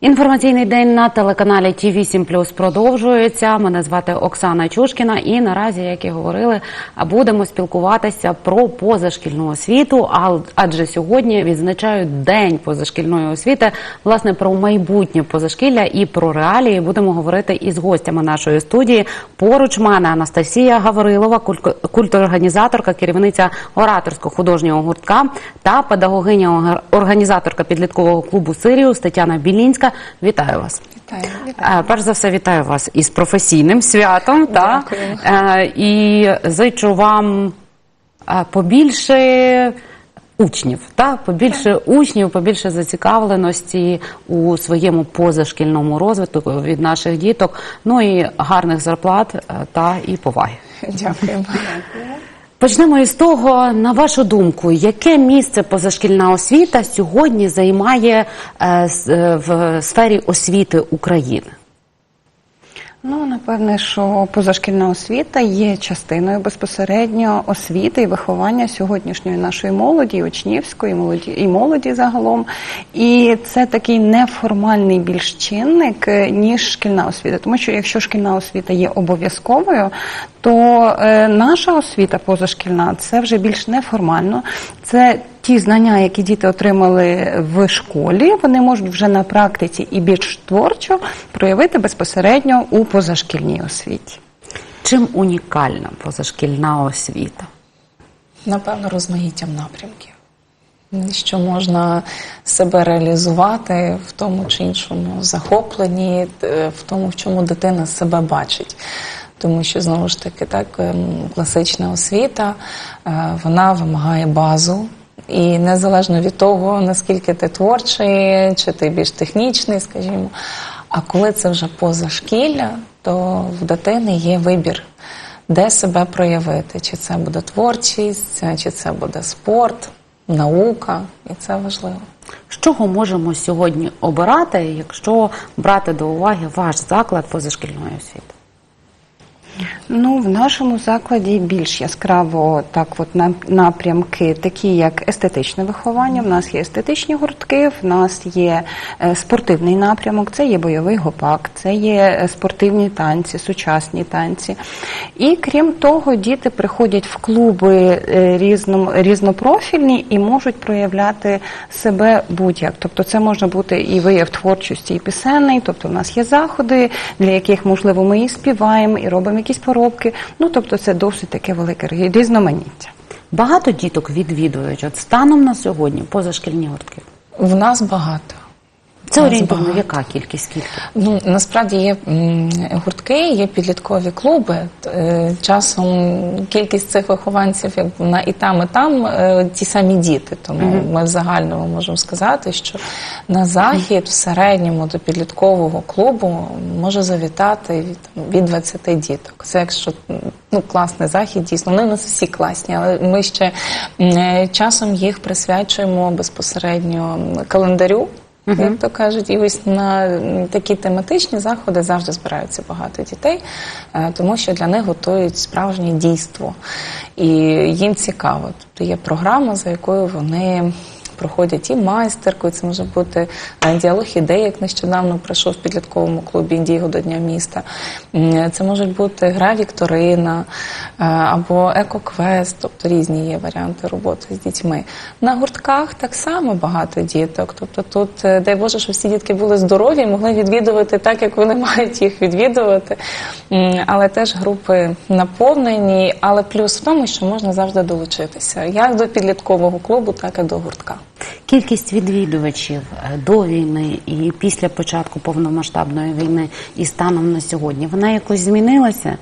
Інформаційний день на телеканалі Ті 8 Плюс продовжується. Мене звати Оксана Чушкіна, і наразі, як і говорили, будемо спілкуватися про позашкільну освіту. Адже сьогодні відзначають День позашкільної освіти. Власне про майбутнє позашкілля і про реалії будемо говорити із гостями нашої студії. Поруч мене Анастасія Гаврилова, культорганізаторка, керівниця ораторсько-художнього гуртка та педагогиня організаторка підліткового клубу Сиріус Тетяна Білінська. Вітаю вас. Вітаю. Е, Перш за все, вітаю вас із професійним святом. Та? Дякую. Е, І зичу вам е, побільше учнів, побільше учнів, побільше зацікавленості у своєму позашкільному розвитку від наших діток, ну і гарних зарплат та і поваги. Дякуємо. Почнемо із того, на вашу думку, яке місце позашкільна освіта сьогодні займає е, е, в сфері освіти України? Ну, напевне, що позашкільна освіта є частиною безпосередньо освіти і виховання сьогоднішньої нашої молоді, учнівської молоді і молоді загалом. І це такий неформальний більш чинник, е, ніж шкільна освіта. Тому що якщо шкільна освіта є обов'язковою, то е, наша освіта позашкільна це вже більш неформально. Це ті знання, які діти отримали в школі, вони можуть вже на практиці і більш творчо проявити безпосередньо у позашкільній освіті. Чим унікальна позашкільна освіта? Напевно, розмаїттям напрямків, що можна себе реалізувати в тому чи іншому захопленні, е, в тому, в чому дитина себе бачить. Тому що знову ж таки, так ем, класична освіта е, вона вимагає базу. І незалежно від того, наскільки ти творчий, чи ти більш технічний, скажімо. А коли це вже позашкілля, то в дитини є вибір, де себе проявити. Чи це буде творчість, чи це буде спорт, наука, і це важливо. З чого можемо сьогодні обирати, якщо брати до уваги ваш заклад позашкільної освіти? Ну, в нашому закладі більш яскраво так, от напрямки, такі як естетичне виховання. В нас є естетичні гуртки, в нас є е, спортивний напрямок, це є бойовий гопак, це є е, спортивні танці, сучасні танці. І крім того, діти приходять в клуби е, різном, різнопрофільні і можуть проявляти себе будь-як. Тобто, це може бути і вияв творчості, і пісенний. Тобто, в нас є заходи, для яких можливо ми і співаємо, і робимо якісь поробки. Ну тобто, це досить таке велике різноманіття. Багато діток відвідують от станом на сьогодні позашкільні гуртки. В нас багато. Це нас орієнтовно яка кількість скільки? Ну насправді є гуртки, є підліткові клуби. Е, Часом кількість цих вихованців як на і там, і там е, ті самі діти. Тому ми в загальному можемо сказати, що на захід в середньому до підліткового клубу може завітати від, від 20 діток. Це якщо ну класний захід, дійсно вони у нас всі класні, але ми ще е, часом їх присвячуємо безпосередньо календарю. Як то кажуть, і ось на такі тематичні заходи завжди збираються багато дітей, е, тому що для них готують справжнє дійство. І їм цікаво. Тобто є програма, за якою вони проходять і майстерку, це може бути е, діалог ідей, як нещодавно пройшов в підлітковому клубі Індіго до Дня міста. Це можуть бути гра Вікторина е, або екоквест, тобто різні є варіанти роботи з дітьми. На гуртках так само багато діток. Тобто тут, е, дай Боже, щоб всі дітки були здорові і могли відвідувати так, як вони мають їх відвідувати. Але теж групи наповнені. Але плюс в тому, що можна завжди долучитися як до підліткового клубу, так і до гуртка. Кількість відвідувачів до війни і після початку повномасштабної війни і станом на сьогодні вона якось змінилася?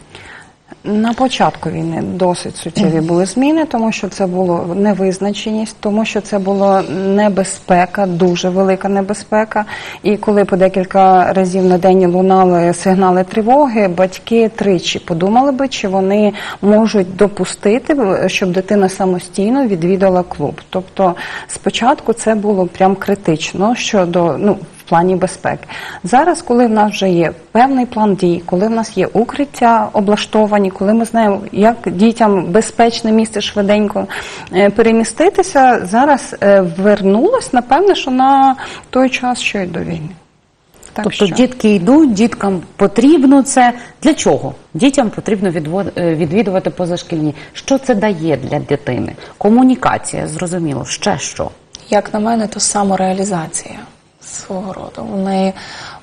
На початку війни досить суттєві були зміни, тому що це було невизначеність, тому що це була небезпека, дуже велика небезпека. І коли по декілька разів на день лунали сигнали тривоги, батьки тричі подумали би, чи вони можуть допустити, щоб дитина самостійно відвідала клуб. Тобто спочатку це було прям критично щодо ну. В плані безпеки зараз, коли в нас вже є певний план дій, коли в нас є укриття облаштовані, коли ми знаємо, як дітям безпечне місце швиденько е, переміститися, зараз е, вернулось напевне, що на той час, що й до війни. Так тобто що? дітки йдуть, діткам потрібно це. Для чого? Дітям потрібно е, відвідувати позашкільні. Що це дає для дитини? Комунікація, зрозуміло. Ще що? Як на мене, то самореалізація свого роду. Вони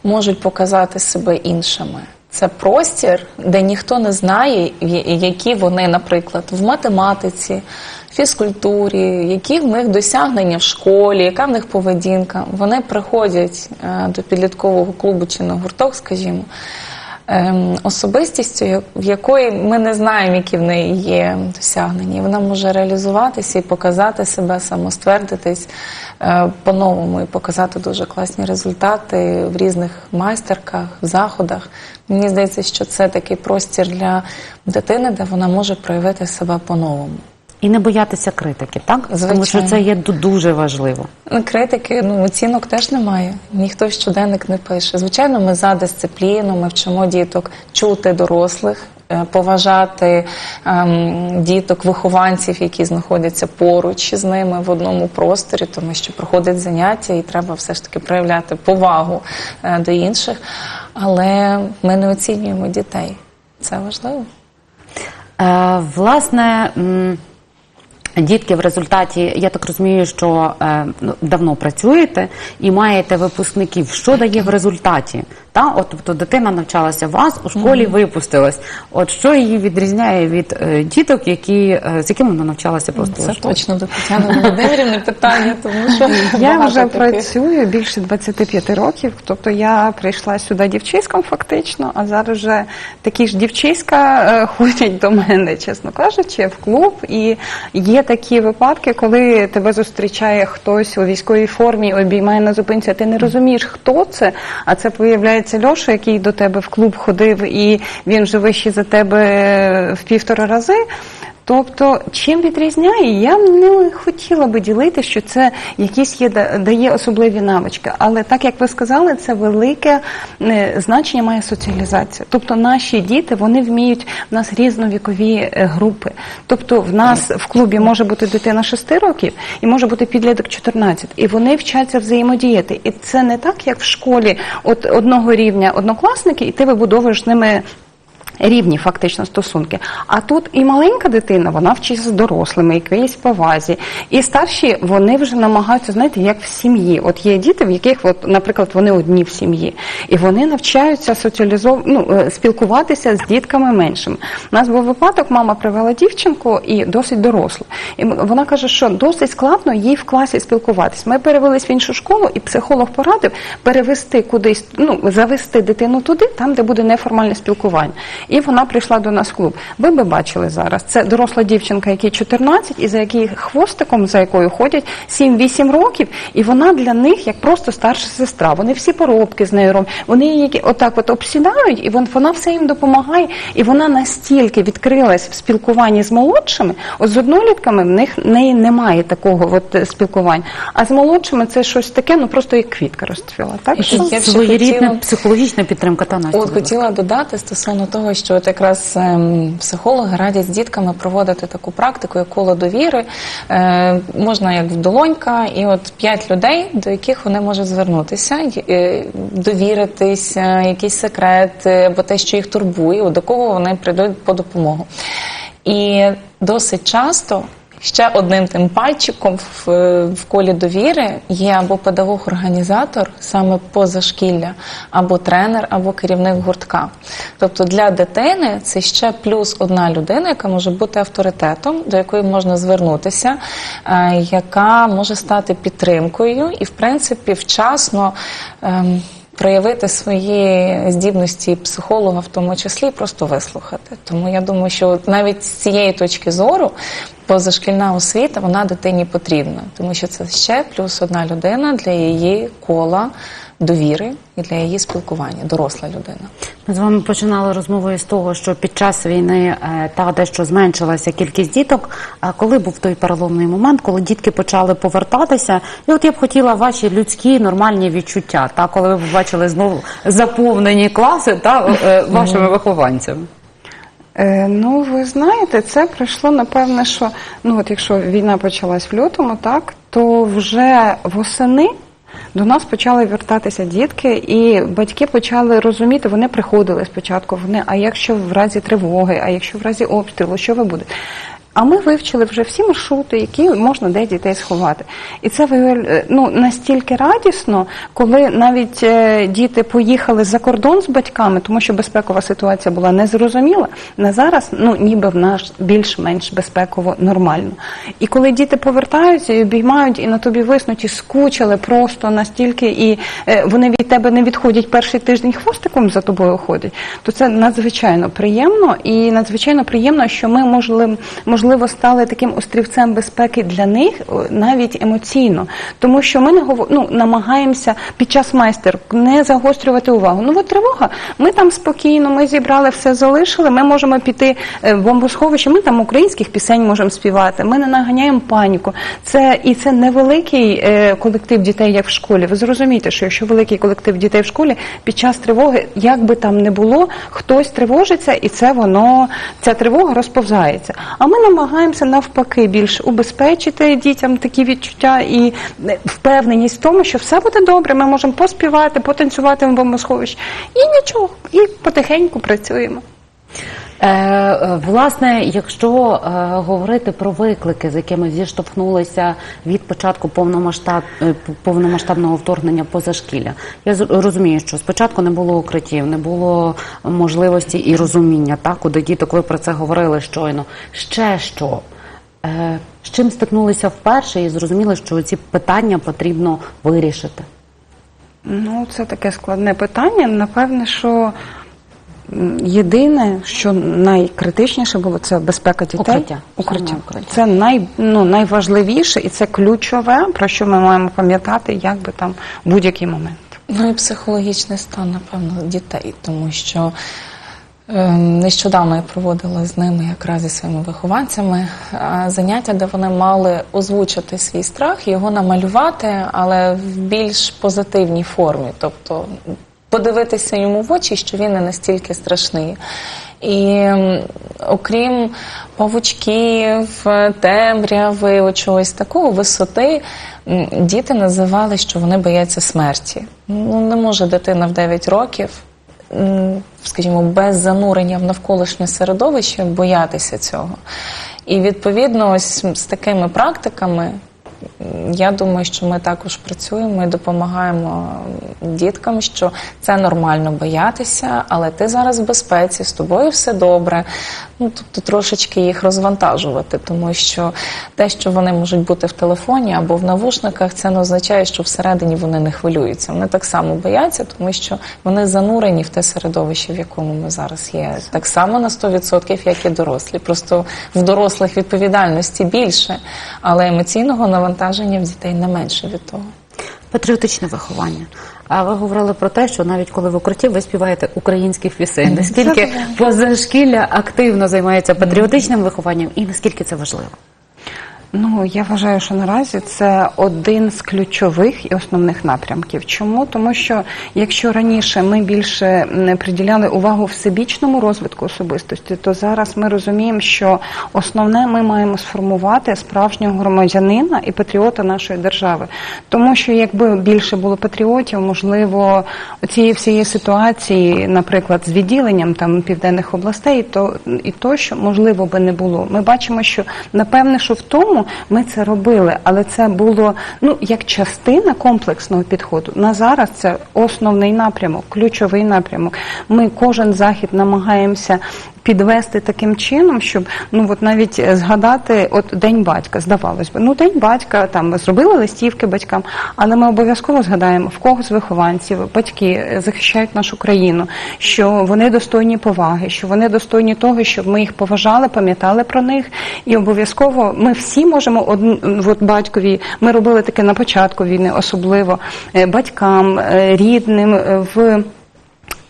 можуть показати себе іншими. Це простір, де ніхто не знає, які вони, наприклад, в математиці, фізкультурі, які в них досягнення в школі, яка в них поведінка. Вони приходять е, до підліткового клубу чи на гурток, скажімо, особистістю, в якої ми не знаємо, які в неї є досягнення. Вона може реалізуватися і показати себе, самоствердитись е, по-новому і показати дуже класні результати в різних майстерках, заходах. Мені здається, що це такий простір для дитини, де вона може проявити себе по-новому. І не боятися критики, так? Тому що це є дуже важливо. Ну, Критики, ну оцінок теж немає. Ніхто в щоденник не пише. Звичайно, ми за дисципліну, ми вчимо діток чути дорослих, е, поважати ем, діток, вихованців, які знаходяться поруч з ними в одному просторі, тому що проходить заняття, і треба все ж таки проявляти повагу е, до інших. Але ми не оцінюємо дітей. Це важливо. Е, власне, дітки в результаті, я так розумію, що е, ну, давно працюєте і маєте випускників. Що дає в результаті? Та? От, тобто дитина навчалася у вас, у школі випустилась. От що її відрізняє від е, діток, які, е, з якими вона навчалася просто Це точно до Тетяни Володимирівни питання, тому що Я вже таких. працюю більше 25 років. Тобто я прийшла сюди дівчиськом фактично, а зараз вже такі ж дівчиська е, ходять до мене, чесно кажучи, в клуб. І є такі випадки, коли тебе зустрічає хтось у військовій формі, обіймає на зупинці, а ти не розумієш, хто це. А це виявляється Льоша, який до тебе в клуб ходив, і він вже вищий за тебе в півтора рази. Тобто, чим відрізняє, я не хотіла би ділити, що це якісь є дає особливі навички. Але так як ви сказали, це велике е, значення має соціалізація. Тобто наші діти вони вміють в нас різновікові е, групи. Тобто, в нас в клубі може бути дитина 6 років і може бути підліток 14. І вони вчаться взаємодіяти. І це не так, як в школі, от одного рівня однокласники, і ти вибудовуєш з ними. Рівні фактично стосунки. А тут і маленька дитина, вона вчиться з дорослими, якоїсь повазі. І старші вони вже намагаються, знаєте, як в сім'ї. От є діти, в яких, от, наприклад, вони одні в сім'ї, і вони навчаються соціалізов... ну, е, спілкуватися з дітками меншими. У нас був випадок, мама привела дівчинку і досить дорослу. І вона каже, що досить складно їй в класі спілкуватись. Ми перевелись в іншу школу, і психолог порадив перевести кудись, ну завести дитину туди, там, де буде неформальне спілкування. І вона прийшла до нас в клуб. Ви би бачили зараз. Це доросла дівчинка, якій 14, і за який хвостиком, за якою ходять 7-8 років, і вона для них як просто старша сестра. Вони всі поробки з нею роблять. Вони її отак от обсідають, і вон- вона все їм допомагає. І вона настільки відкрилась в спілкуванні з молодшими. От з однолітками в них в неї немає такого от е, спілкування. А з молодшими це щось таке, ну просто як квітка розцвіла. Так І що Своєрідна психологічна підтримка та Настя. От хотіла додати стосовно того, що от якраз ем, психологи радять з дітками проводити таку практику, як коло довіри. Е, можна як в долонька, і от п'ять людей, до яких вони можуть звернутися, е, довіритись, е, якийсь секрет або те, що їх турбує, до кого вони прийдуть по допомогу. І досить часто. Ще одним тим пальчиком в, е, в колі довіри є або педагог-організатор саме позашкілля, або тренер, або керівник гуртка. Тобто для дитини це ще плюс одна людина, яка може бути авторитетом, до якої можна звернутися, е, яка може стати підтримкою і, в принципі, вчасно. ем, проявити свої здібності психолога, в тому числі, просто вислухати. Тому я думаю, що навіть з цієї точки зору позашкільна освіта вона дитині потрібна, тому що це ще плюс одна людина для її кола довіри і для її спілкування, доросла людина. Ми з вами починали розмову з того, що під час війни е, та дещо зменшилася кількість діток. А коли був той переломний момент, коли дітки почали повертатися, і от я б хотіла ваші людські нормальні відчуття, та коли ви побачили знову заповнені класи та е, вашими вихованцями. Е, ну, ви знаєте, це прийшло, напевне, що ну от якщо війна почалась в лютому, так, то вже восени до нас почали вертатися дітки, і батьки почали розуміти, вони приходили спочатку. Вони, а якщо в разі тривоги, а якщо в разі обстрілу, що ви будете? А ми вивчили вже всі маршрути, які можна де дітей сховати. І це виявля- ну, настільки радісно, коли навіть е, діти поїхали за кордон з батьками, тому що безпекова ситуація була незрозуміла. На зараз ну ніби в нас більш-менш безпеково нормально. І коли діти повертаються і обіймають, і на тобі виснуті, скучили просто настільки, і е, вони від тебе не відходять перший тиждень хвостиком за тобою ходять, то це надзвичайно приємно і надзвичайно приємно, що ми можли, стали таким острівцем безпеки для них навіть емоційно, тому що ми не ну, намагаємося під час майстер не загострювати увагу. Ну от тривога, ми там спокійно, ми зібрали все, залишили. Ми можемо піти е, в бомбосховище. Ми там українських пісень можемо співати. Ми не наганяємо паніку. Це і це невеликий е, колектив дітей, як в школі. Ви зрозумієте, що якщо великий колектив дітей в школі під час тривоги, як би там не було, хтось тривожиться, і це воно ця тривога розповзається. А ми намагаємося навпаки більш убезпечити дітям такі відчуття і впевненість в тому, що все буде добре. Ми можемо поспівати, потанцювати в бомбосховищі. І нічого, і потихеньку працюємо. Е, власне, якщо е, говорити про виклики, з якими зіштовхнулися від початку повномасштаб, е, повномасштабного вторгнення позашкілля, я розумію, що спочатку не було укриттів, не було можливості і розуміння, так, куди діток ви про це говорили щойно. Ще що? З чим стикнулися вперше і зрозуміли, що ці питання потрібно вирішити? Ну, це таке складне питання. Напевне, що єдине, що найкритичніше було, це безпека дітей. Укриття. Укриття. Укриття. Це най, ну, найважливіше і це ключове, про що ми маємо пам'ятати, як би там будь-який момент. Ну і психологічний стан, напевно, дітей, тому що е, нещодавно я проводила з ними якраз зі своїми вихованцями заняття, де вони мали озвучити свій страх, його намалювати, але в більш позитивній формі, тобто подивитися йому в очі, що він не настільки страшний. І окрім павучків, темряви, чогось такого, висоти, діти називали, що вони бояться смерті. Ну, не може дитина в 9 років, скажімо, без занурення в навколишнє середовище боятися цього. І відповідно, ось з такими практиками. Я думаю, що ми також працюємо і допомагаємо діткам, що це нормально боятися, але ти зараз в безпеці, з тобою все добре. Ну тобто трошечки їх розвантажувати, тому що те, що вони можуть бути в телефоні або в навушниках, це не означає, що всередині вони не хвилюються. Вони так само бояться, тому що вони занурені в те середовище, в якому ми зараз є. Так само на 100%, як і дорослі. Просто в дорослих відповідальності більше, але емоційного навантаження в дітей не менше від того. Патріотичне виховання. А ви говорили про те, що навіть коли в укритті ви співаєте українських пісень, наскільки позашкілля активно займається патріотичним вихованням і наскільки це важливо? Ну, я вважаю, що наразі це один з ключових і основних напрямків. Чому? Тому що якщо раніше ми більше не приділяли увагу всебічному розвитку особистості, то зараз ми розуміємо, що основне ми маємо сформувати справжнього громадянина і патріота нашої держави. Тому що якби більше було патріотів, можливо, цієї всієї ситуації, наприклад, з відділенням там південних областей, то і то, що можливо би не було. Ми бачимо, що напевне, що в тому ми це робили, але це було ну як частина комплексного підходу. На зараз це основний напрямок, ключовий напрямок. Ми кожен захід намагаємося. Підвести таким чином, щоб ну от навіть е, згадати от день батька, здавалось би, ну день батька там ми зробили листівки батькам, але ми обов'язково згадаємо в кого з вихованців батьки е, захищають нашу країну, що вони достойні поваги, що вони достойні того, щоб ми їх поважали, пам'ятали про них, і обов'язково ми всі можемо одн- от батькові. Ми робили таке на початку війни, особливо е, батькам, рідним в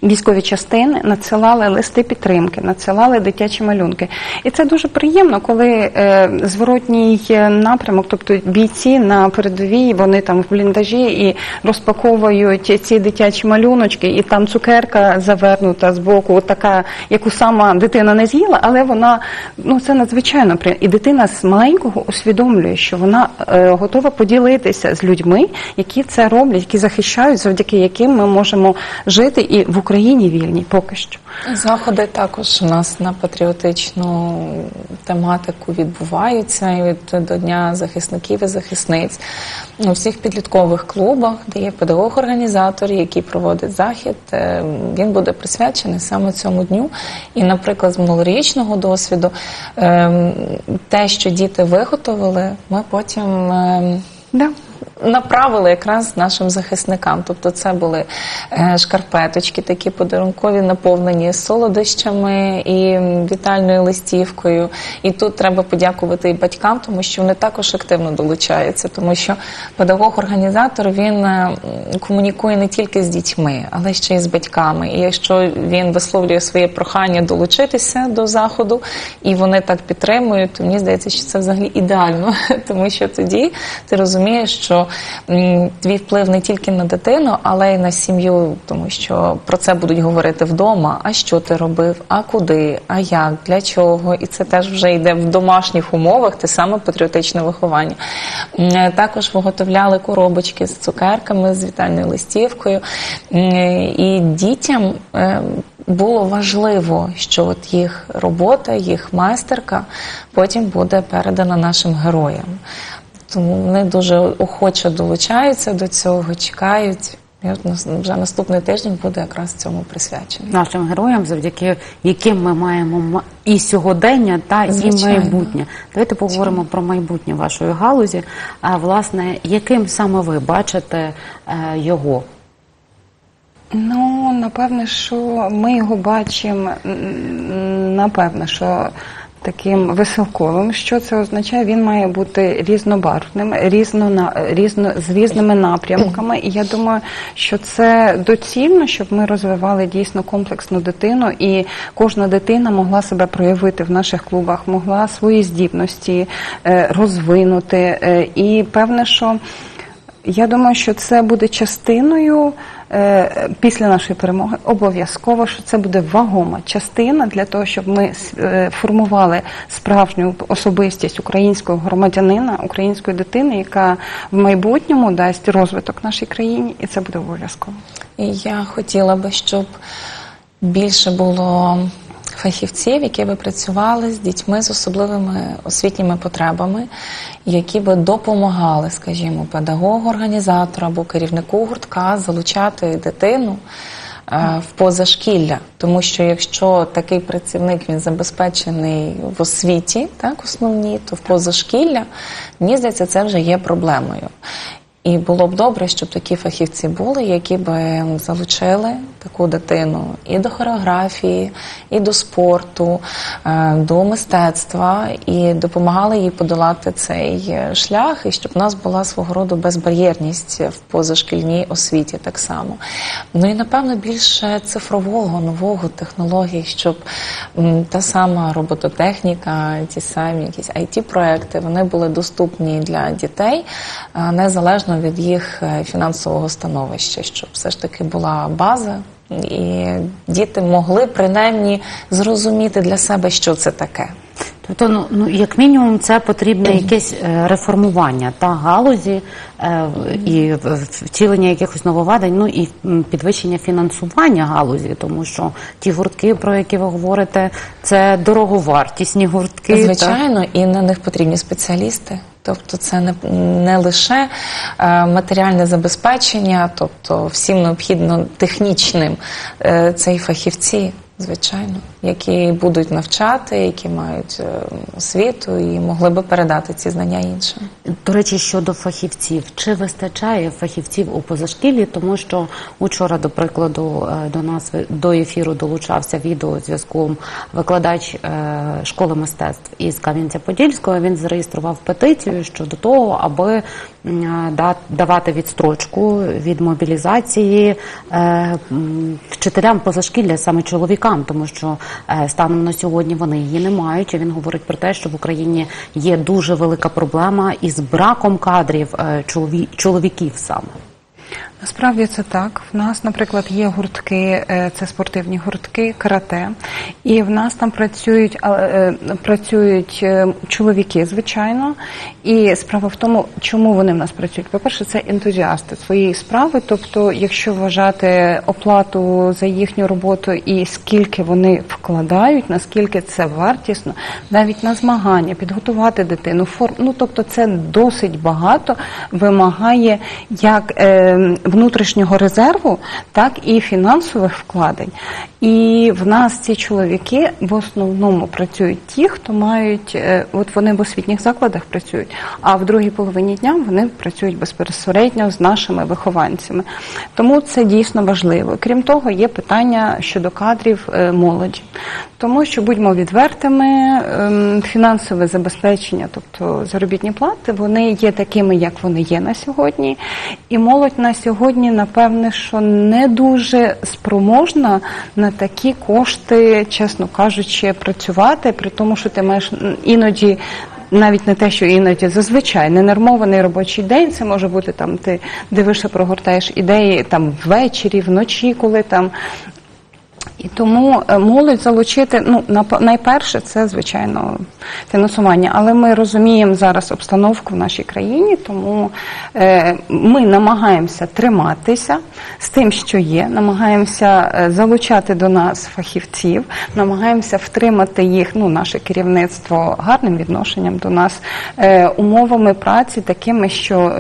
військові частини надсилали листи підтримки, надсилали дитячі малюнки. І це дуже приємно, коли е, зворотній напрямок, тобто бійці на передовій, вони там в бліндажі і розпаковують ці дитячі малюночки, і там цукерка завернута з боку, така, яку сама дитина не з'їла, але вона ну це надзвичайно приємно. І дитина з маленького усвідомлює, що вона е, готова поділитися з людьми, які це роблять, які захищають, завдяки яким ми можемо жити і в Україні вільній поки що. Заходи також у нас на патріотичну тематику відбуваються і від до Дня захисників і захисниць у всіх підліткових клубах, де є педагог-організатор, який проводить захід. е, Він буде присвячений саме цьому дню. І, наприклад, з минулорічного досвіду е, те, що діти виготовили, ми потім. е, Да. Направили якраз нашим захисникам. Тобто це були е, шкарпеточки, такі подарункові, наповнені солодощами і вітальною листівкою. І тут треба подякувати і батькам, тому що вони також активно долучаються, тому що педагог-організатор він е, комунікує не тільки з дітьми, але ще й з батьками. І якщо він висловлює своє прохання долучитися до заходу, і вони так підтримують, то мені здається, що це взагалі ідеально, тому що тоді ти розумієш, що твій вплив не тільки на дитину, але й на сім'ю, тому що про це будуть говорити вдома. А що ти робив, а куди, а як, для чого? І це теж вже йде в домашніх умовах, те саме патріотичне виховання. Також виготовляли коробочки з цукерками, з вітальною листівкою. І дітям. е, було важливо, що от їх робота, їх майстерка потім буде передана нашим героям. Тому вони дуже охоче долучаються до цього, чекають. І от вже наступний тиждень буде якраз цьому присвячений. нашим героям, завдяки яким ми маємо ма- і сьогодення, та і майбутнє. Давайте поговоримо про майбутнє вашої галузі. А власне, яким саме ви бачите е, його? Ну, напевне, що ми його бачимо, м, напевне, що таким веселковим. Що це означає? Він має бути різнобарвним, різно, різно, з різними напрямками. І я думаю, що це доцільно, щоб ми розвивали дійсно комплексну дитину, і кожна дитина могла себе проявити в наших клубах, могла свої здібності е, розвинути. Е, І певне, що я думаю, що це буде частиною після нашої перемоги. Обов'язково, що це буде вагома частина для того, щоб ми е, формували справжню особистість українського громадянина, української дитини, яка в майбутньому дасть розвиток нашій країні, і це буде обов'язково. Я хотіла би, щоб більше було фахівців, які би працювали з дітьми з особливими освітніми потребами, які би допомагали, скажімо, педагогу, організатору або керівнику гуртка залучати дитину. е, В позашкілля, тому що якщо такий працівник він забезпечений в освіті, так основній, то в позашкілля, мені здається, це вже є проблемою. І було б добре, щоб такі фахівці були, які б залучили таку дитину і до хореографії, і до спорту, е, до мистецтва, і допомагали їй подолати цей е, шлях, і щоб у нас була свого роду безбар'єрність в позашкільній освіті так само. Ну і напевно більше цифрового, нового технологій, щоб та сама робототехніка, ті самі якісь it проекти вони були доступні для дітей, а, незалежно від їх е, фінансового становища, щоб все ж таки була база. І діти могли принаймні зрозуміти для себе, що це таке. Тобто, ну, ну як мінімум, це потрібне якесь е, реформування та галузі е, і втілення якихось нововведень, ну і підвищення фінансування галузі, тому що ті гуртки, про які ви говорите, це дороговартісні гуртки. та- Звичайно, і на них потрібні спеціалісти. Тобто це не, не лише е, матеріальне забезпечення, тобто всім необхідно технічним, е, це і фахівці. Звичайно, які будуть навчати, які мають е, освіту і могли би передати ці знання іншим. До речі, щодо фахівців, чи вистачає фахівців у позашкіллі? Тому що учора, до прикладу, е, до нас до ефіру долучався відеозв'язком викладач е, школи мистецтв із Кам'янця-Подільського. Він зареєстрував петицію щодо того, аби давати відстрочку від мобілізації вчителям позашкілля, саме чоловікам, тому що е, станом на сьогодні вони її не мають. Він говорить про те, що в Україні є дуже велика проблема із браком кадрів е, чоловіків саме. Насправді це так. В нас, наприклад, є гуртки, е, це спортивні гуртки, карате, і в нас там працюють е, працюють е, чоловіки, звичайно. І справа в тому, чому вони в нас працюють. По-перше, це ентузіасти своєї справи. Тобто, якщо вважати оплату за їхню роботу і скільки вони вкладають, наскільки це вартісно, навіть на змагання, підготувати дитину, форм. Ну тобто, це досить багато вимагає як е, внутрішнього резерву, так і фінансових вкладень. І в нас ці чоловіки в основному працюють ті, хто мають, е, от вони в освітніх закладах працюють, а в другій половині дня вони працюють безпосередньо з нашими вихованцями. Тому це дійсно важливо. Крім того, є питання щодо кадрів е, молоді. Тому що будьмо відвертими, ем, фінансове забезпечення, тобто заробітні плати, вони є такими, як вони є на сьогодні. І молодь на сьогодні, напевне, що не дуже спроможна на такі кошти, чесно кажучи, працювати, при тому, що ти маєш іноді. Навіть не те, що іноді зазвичай ненормований робочий день. Це може бути там. Ти дивишся, прогортаєш ідеї там ввечері, вночі, коли там і тому е, молодь залучити, ну найперше, це звичайно фінансування. Але ми розуміємо зараз обстановку в нашій країні, тому е, ми намагаємося триматися з тим, що є, намагаємося е, залучати до нас фахівців, намагаємося втримати їх, ну наше керівництво гарним відношенням до нас, умовами праці, такими, що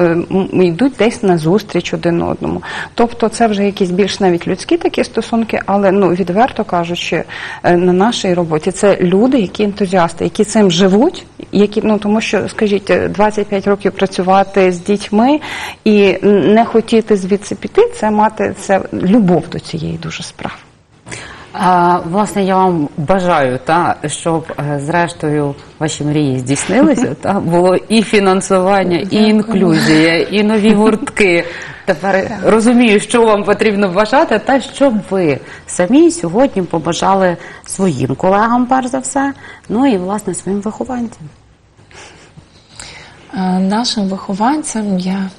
йдуть десь на зустріч один одному. Тобто, це вже якісь більш навіть людські такі стосунки, але ну відверто кажучи, е, на нашій роботі це люди, які ентузіасти, які цим живуть, які ну тому, що скажіть, е, 25 років працювати з дітьми і не хотіти звідси піти, це мати це любов до цієї дуже справи. А, власне, я вам бажаю, та, щоб е, зрештою ваші мрії здійснилися. Та, було і фінансування, і інклюзія, і нові гуртки. Тепер розумію, що вам потрібно вважати, та щоб ви самі сьогодні побажали своїм колегам, перш за все, ну і власне своїм вихованцям. Е, Нашим вихованцям я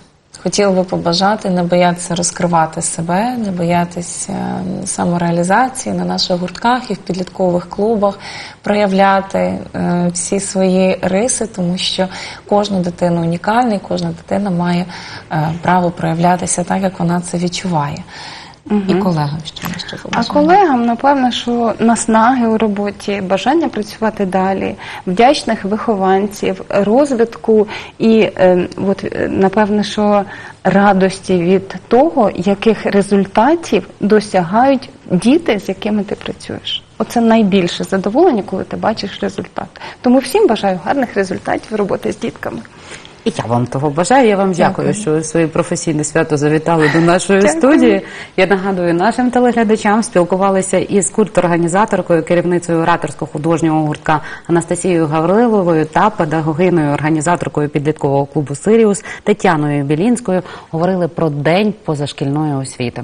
хотіла би побажати не боятися розкривати себе, не боятися е, самореалізації на наших гуртках і в підліткових клубах, проявляти е, всі свої риси, тому що кожна дитина унікальна, і кожна дитина має е, право проявлятися так, як вона це відчуває. І колегам що ми ще А побажаємо. колегам, напевно, що наснаги у роботі, бажання працювати далі, вдячних вихованців, розвитку і е, от, е, напевно, що радості від того, яких результатів досягають діти, з якими ти працюєш. Оце найбільше задоволення, коли ти бачиш результат. Тому всім бажаю гарних результатів роботи з дітками. І я вам того бажаю. Я вам дякую, що ви своє професійне свято завітали до нашої Дякую. студії. Я нагадую нашим телеглядачам спілкувалися із культорганізаторкою, керівницею ораторського художнього гуртка Анастасією Гавриловою та педагогиною організаторкою підліткового клубу Сиріус Тетяною Білінською. Говорили про день позашкільної освіти.